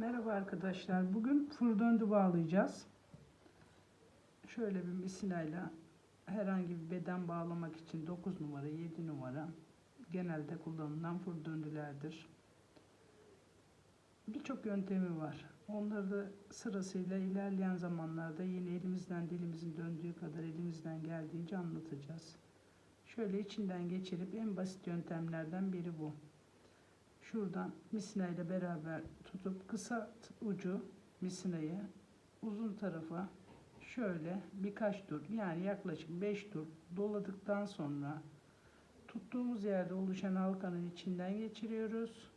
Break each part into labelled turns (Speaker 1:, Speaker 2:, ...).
Speaker 1: Merhaba arkadaşlar. Bugün fır döndü bağlayacağız. Şöyle bir misinayla herhangi bir beden bağlamak için 9 numara, 7 numara genelde kullanılan fır döndülerdir. Birçok yöntemi var. Onları da sırasıyla ilerleyen zamanlarda yine elimizden dilimizin döndüğü kadar elimizden geldiğince anlatacağız. Şöyle içinden geçirip en basit yöntemlerden biri bu şuradan misina ile beraber tutup kısa ucu misinayı uzun tarafa şöyle birkaç tur yani yaklaşık 5 tur doladıktan sonra tuttuğumuz yerde oluşan halkanın içinden geçiriyoruz.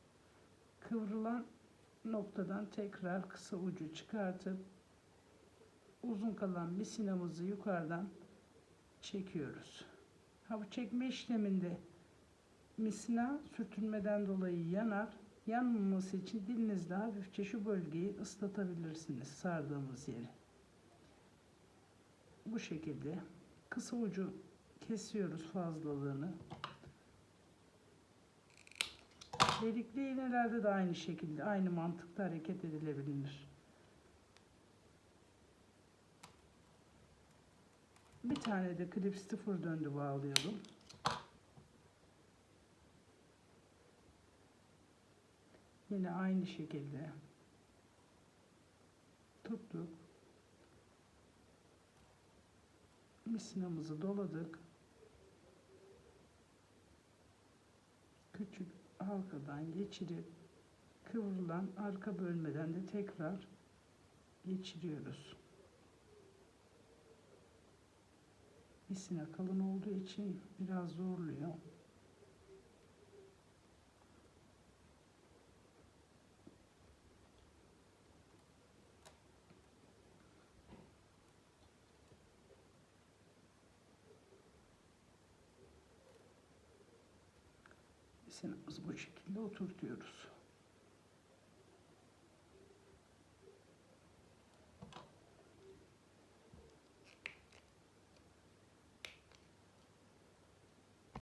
Speaker 1: Kıvrılan noktadan tekrar kısa ucu çıkartıp uzun kalan misinamızı yukarıdan çekiyoruz. Ha bu çekme işleminde misina sürtünmeden dolayı yanar. Yanmaması için dilinizle hafifçe şu bölgeyi ıslatabilirsiniz sardığımız yeri. Bu şekilde kısa ucu kesiyoruz fazlalığını. Delikli iğnelerde de aynı şekilde aynı mantıkta hareket edilebilir. Bir tane de klip sıfır döndü bağlayalım. Yine aynı şekilde tuttuk. Misinamızı doladık. Küçük halkadan geçirip kıvrılan arka bölmeden de tekrar geçiriyoruz. Misina kalın olduğu için biraz zorluyor. Misinamızı bu şekilde oturtuyoruz.